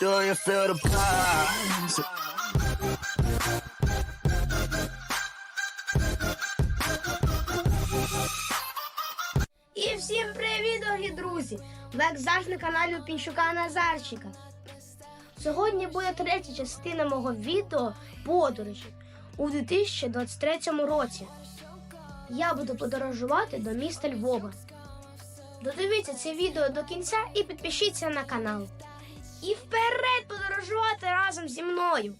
Do you feel the pulse? І всім привіт, дорогі друзі! Ви як завжди на каналі Пінчука Назарчика. Сьогодні буде третя частина мого відео подорожі у 2023 році. Я буду подорожувати до міста Львова. Додивіться це відео до кінця і підпишіться на канал. І вперед подорожувати разом зі мною!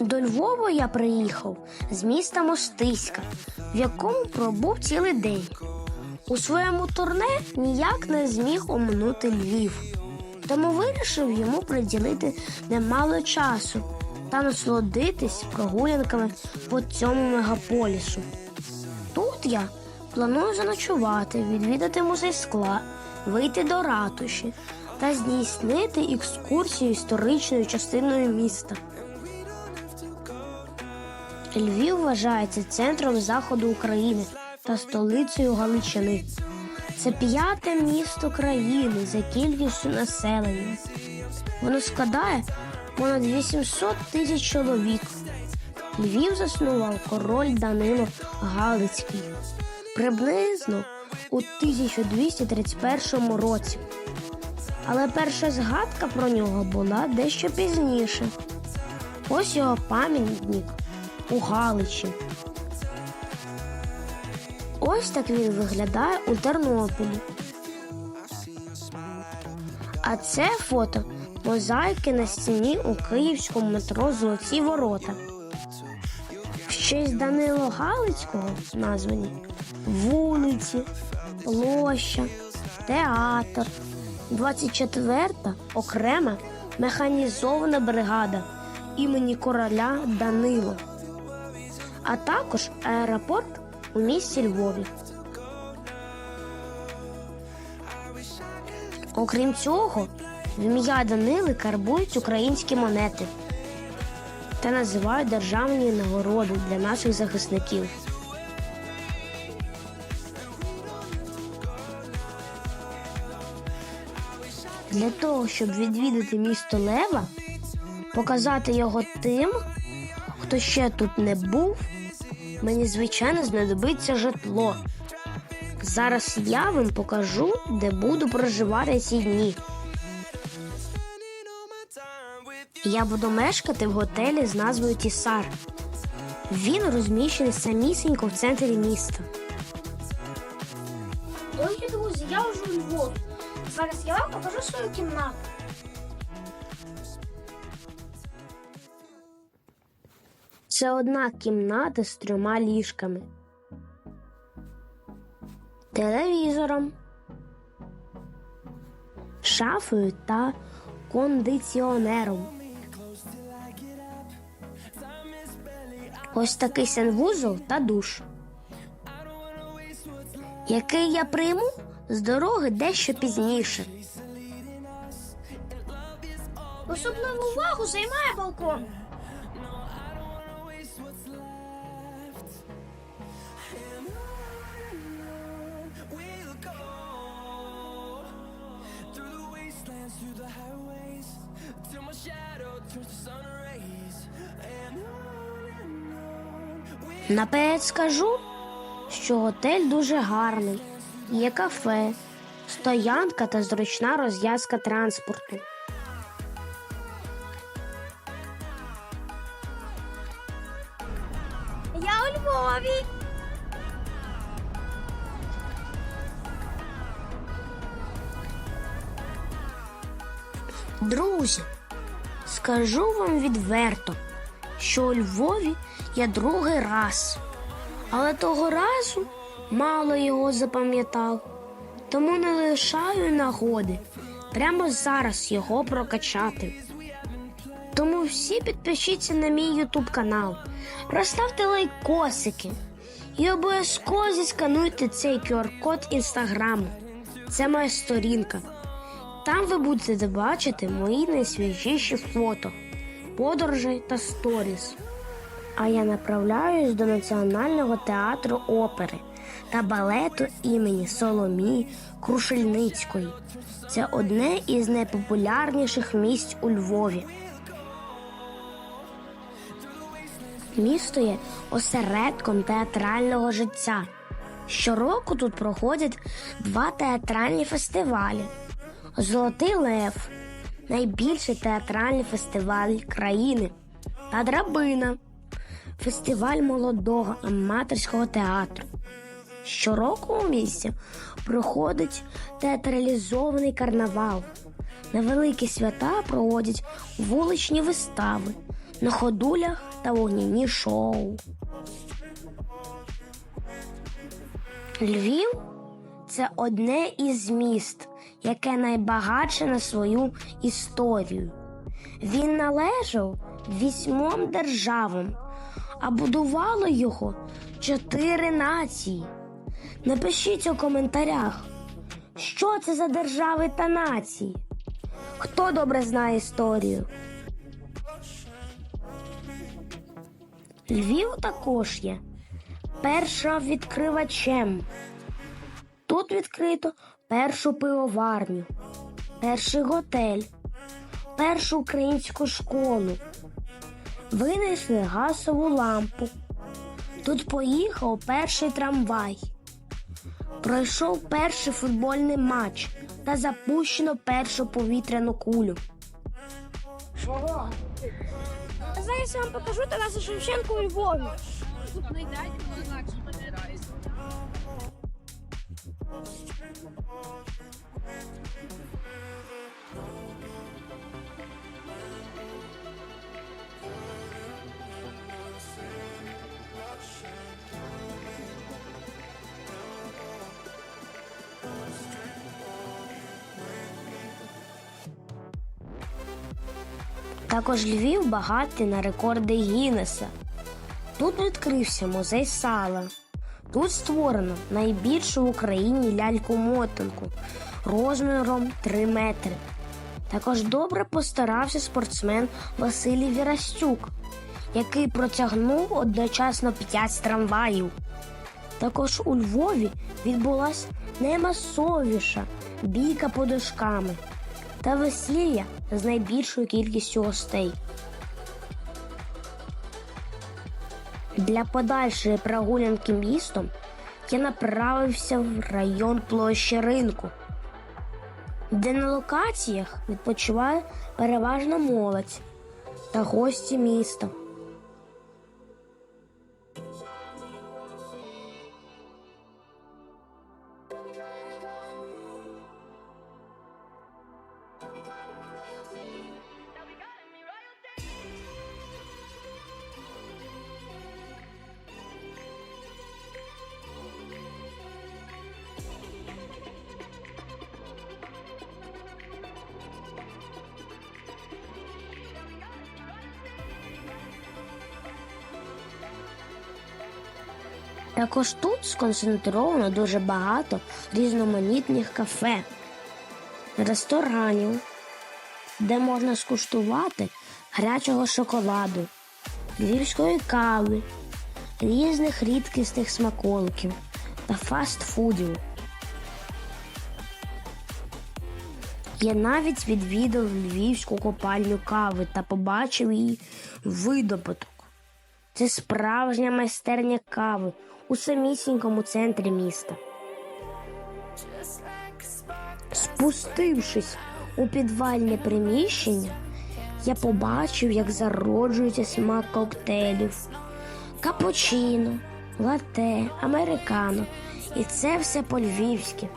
До Львова я приїхав з міста Мостиська, в якому пробув цілий день. У своєму турне ніяк не зміг оминути Львів, тому вирішив йому приділити немало часу та насолодитись прогулянками по цьому мегаполісу. Тут я планую заночувати, відвідати музей скла, вийти до ратуші та здійснити екскурсію історичною частиною міста. Львів вважається центром заходу України та столицею Галичини. Це п'яте місто країни за кількістю населення. Воно складає понад 800 тисяч чоловік. Львів заснував король Данило Галицький приблизно у 1231 році. Але перша згадка про нього була дещо пізніше. Ось його пам'ятник у Галичі. Ось так він виглядає у Тернополі. А це фото мозаїки на стіні у київському метро Золоті ворота. Честь Данило Галицького названі вулиці, площа, театр, 24-та окрема механізована бригада імені короля Данило а також аеропорт у місті Львові. Окрім цього, в ім'я Данили карбують українські монети та називають державні нагороди для наших захисників. Для того, щоб відвідати місто Лева, показати його тим, хто ще тут не був, мені звичайно знадобиться житло. Зараз я вам покажу, де буду проживати ці дні. Я буду мешкати в готелі з назвою Тісар. Він розміщений самісінько в центрі міста. Дорогі друзі, я вже у Львові. Зараз я вам покажу свою кімнату. Це одна кімната з трьома ліжками, телевізором, шафою та кондиціонером. Ось такий санвузол та душ, який я прийму з дороги дещо пізніше. Особливу увагу займає балкон. Наперед скажу, що готель дуже гарний. Є кафе, стоянка та зручна розв'язка транспорту. Я у Львові. Друзі, скажу вам відверто, що у Львові я другий раз, але того разу мало його запам'ятав, тому не лишаю нагоди прямо зараз його прокачати. Тому всі підпишіться на мій ютуб канал, розставте лайкосики і обов'язково зіскануйте цей QR-код інстаграму. Це моя сторінка. Там ви будете бачити мої найсвіжіші фото, подорожей та сторіс. А я направляюсь до Національного театру опери та балету імені Соломії Крушельницької. Це одне із найпопулярніших місць у Львові. Місто є осередком театрального життя. Щороку тут проходять два театральні фестивалі: Золотий Лев найбільший театральний фестиваль країни та Драбина фестиваль молодого аматорського театру. Щороку у місті проходить театралізований карнавал. На великі свята проводять вуличні вистави на ходулях та вогняні шоу. Львів це одне із міст, яке найбагатше на свою історію. Він належав вісьмом державам, а будувало його чотири нації. Напишіть у коментарях, що це за держави та нації. Хто добре знає історію? Львів також є перша відкривачем. Тут відкрито першу пивоварню, перший готель, першу українську школу. Винайшли газову лампу. Тут поїхав перший трамвай. Пройшов перший футбольний матч та запущено першу повітряну кулю. Зараз я вам покажу Тараса Шевченка у Львові. Також Львів багатий на рекорди Гіннеса. Тут відкрився музей сала. Тут створено найбільшу в Україні ляльку-мотанку розміром 3 метри. Також добре постарався спортсмен Василій Вірастюк, який протягнув одночасно 5 трамваїв. Також у Львові відбулася наймасовіша бійка подушками та весілля з найбільшою кількістю гостей. Для подальшої прогулянки містом я направився в район площі ринку, де на локаціях відпочиває переважно молодь та гості міста. Також тут сконцентровано дуже багато різноманітних кафе, ресторанів, де можна скуштувати гарячого шоколаду, львівської кави, різних рідкісних смаколиків та фастфудів. Я навіть відвідав львівську копальню кави та побачив її видобуток. Це справжня майстерня кави у самісінькому центрі міста. Спустившись у підвальне приміщення, я побачив, як зароджується смак коктейлів, капучино, лате, американо. І це все по-львівськи.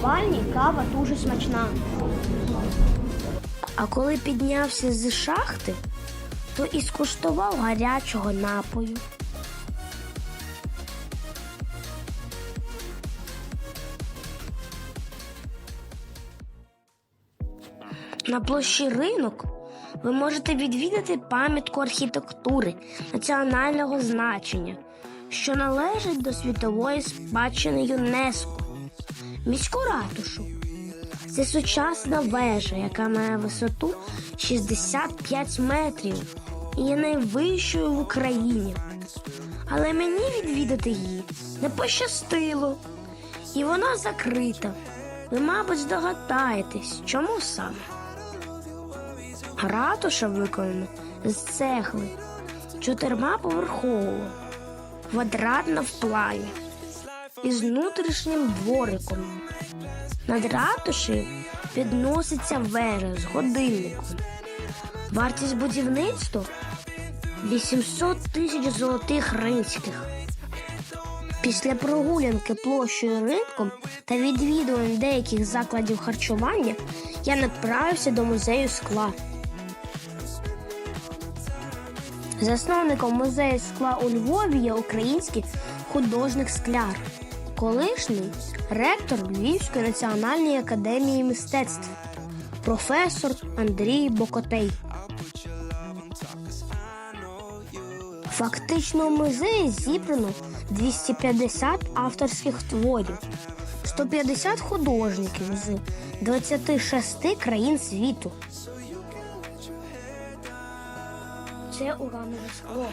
Спальні кава дуже смачна. А коли піднявся з шахти, то і скуштував гарячого напою. На площі ринок ви можете відвідати пам'ятку архітектури національного значення, що належить до світової спадщини ЮНЕСКО. Міську ратушу. Це сучасна вежа, яка має висоту 65 метрів і є найвищою в Україні. Але мені відвідати її не пощастило, і вона закрита. Ви, мабуть, здогадаєтесь, чому саме? Ратуша виконана з цегли, чотирма поверхового, квадратна в плані, із внутрішнім двориком. Над ратушею підноситься вежа з годинником. Вартість будівництва 800 тисяч золотих римських. Після прогулянки площею ринком та відвідувань деяких закладів харчування я направився до музею скла. Засновником музею скла у Львові є український художник скляр, колишній ректор Львівської національної академії мистецтв, професор Андрій Бокотей. Фактично в музеї зібрано 250 авторських творів, 150 художників з 26 країн світу. Це уранове скло.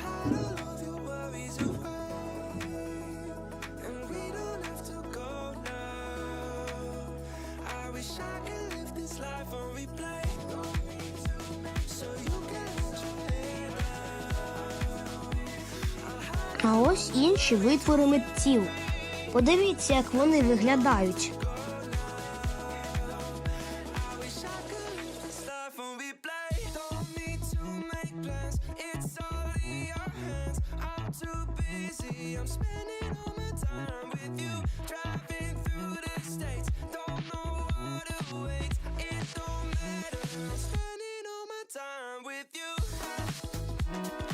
А ось інші витвори митців. Подивіться, як вони виглядають.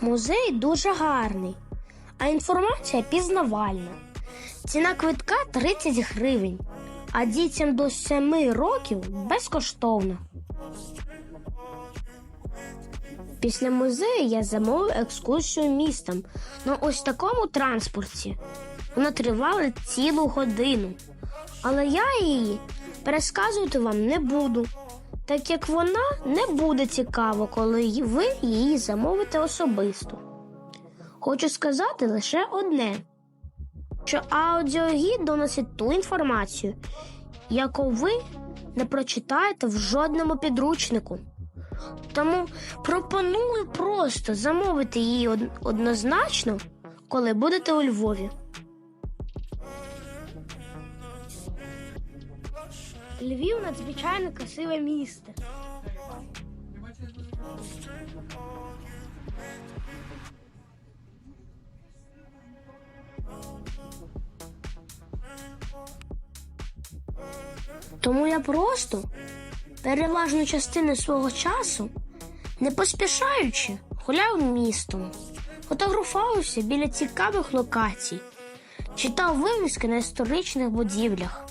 Музей дуже гарний, а інформація пізнавальна. Ціна квитка 30 гривень. а дітям до 7 років безкоштовно. Після музею я замовив екскурсію містом на ось такому транспорті. Вона тривала цілу годину. Але я її пересказувати вам не буду, так як вона не буде цікава, коли ви її замовите особисто. Хочу сказати лише одне: що аудіогід доносить ту інформацію, яку ви не прочитаєте в жодному підручнику. Тому пропоную просто замовити її однозначно, коли будете у Львові. Львів надзвичайно красиве місто. Тому я просто переважну частину свого часу, не поспішаючи, гуляв містом, фотографувався біля цікавих локацій, читав вивіски на історичних будівлях.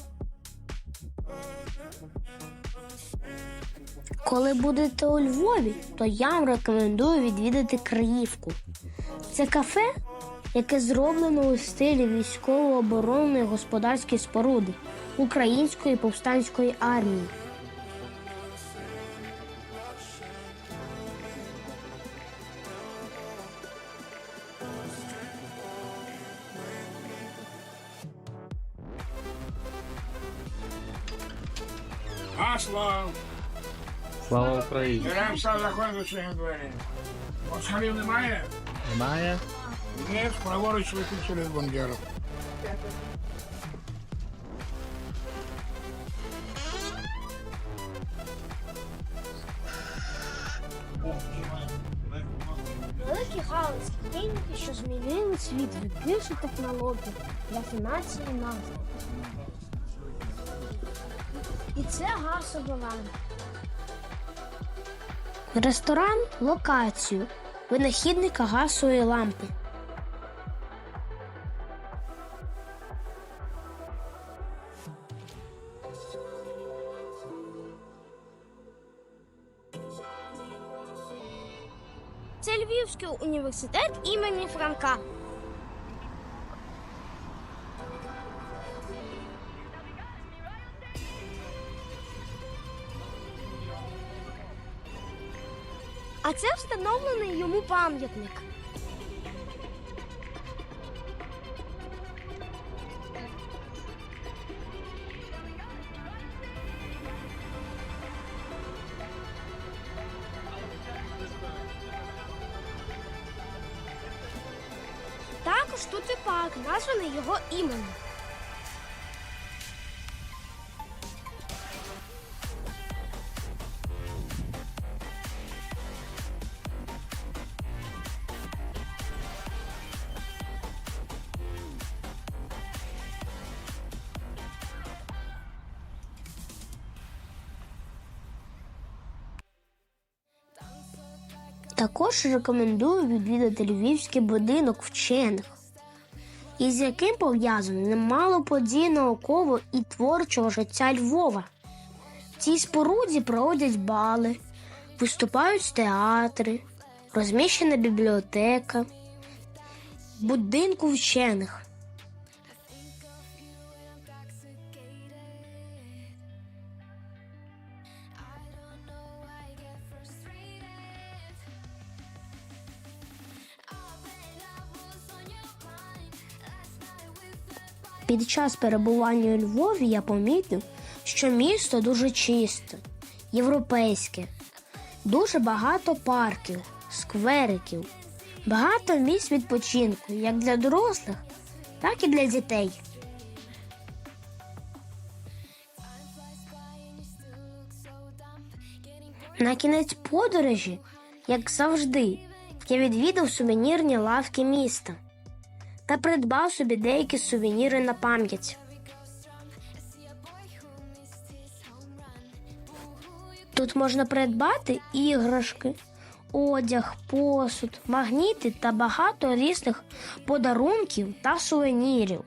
Коли будете у Львові, то я вам рекомендую відвідати Криївку. Це кафе, яке зроблено у стилі військово-оборонної господарської споруди Української повстанської армії. Гасло! Слава Україні! Яремса заходить до своїх двері. Москалів немає? Немає? Ні, праворуч летить через Бондяру. Великі галузькі клініки, що змінили світ, відкривши технології для фінансів і. І це газова лампа. Ресторан локацію винахідника газової лампи. Це Львівський університет імені Франка. Це встановлений йому пам'ятник. Також тут і парк, названий його іменем. Також рекомендую відвідати львівський будинок вчених, із яким пов'язано немало подій наукового і творчого життя Львова. В цій споруді проводять бали, виступають театри, розміщена бібліотека, будинку вчених. Під час перебування у Львові я помітив, що місто дуже чисте, європейське, дуже багато парків, сквериків, багато місць відпочинку як для дорослих, так і для дітей. На кінець подорожі, як завжди, я відвідав сувенірні лавки міста та придбав собі деякі сувеніри на пам'ять. Тут можна придбати іграшки, одяг, посуд, магніти та багато різних подарунків та сувенірів.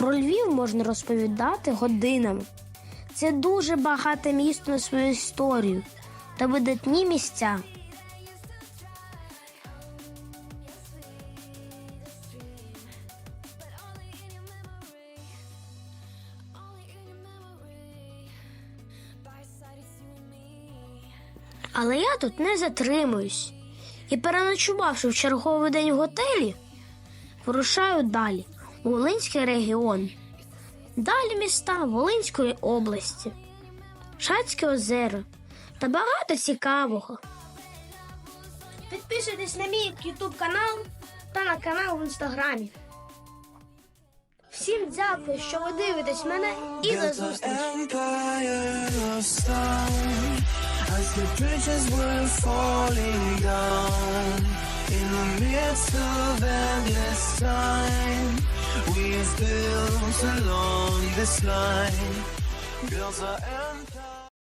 Про Львів можна розповідати годинами. Це дуже багате місто на свою історію та видатні місця. Але я тут не затримуюсь. І переночувавши в черговий день в готелі, вирушаю далі, Волинський регіон. Далі міста Волинської області, Шацьке озеро та багато цікавого. Підписуйтесь на мій YouTube канал та на канал в інстаграмі. Всім дякую, що ви дивитесь мене і до зустрічі! Wheels built along this line. Girls are.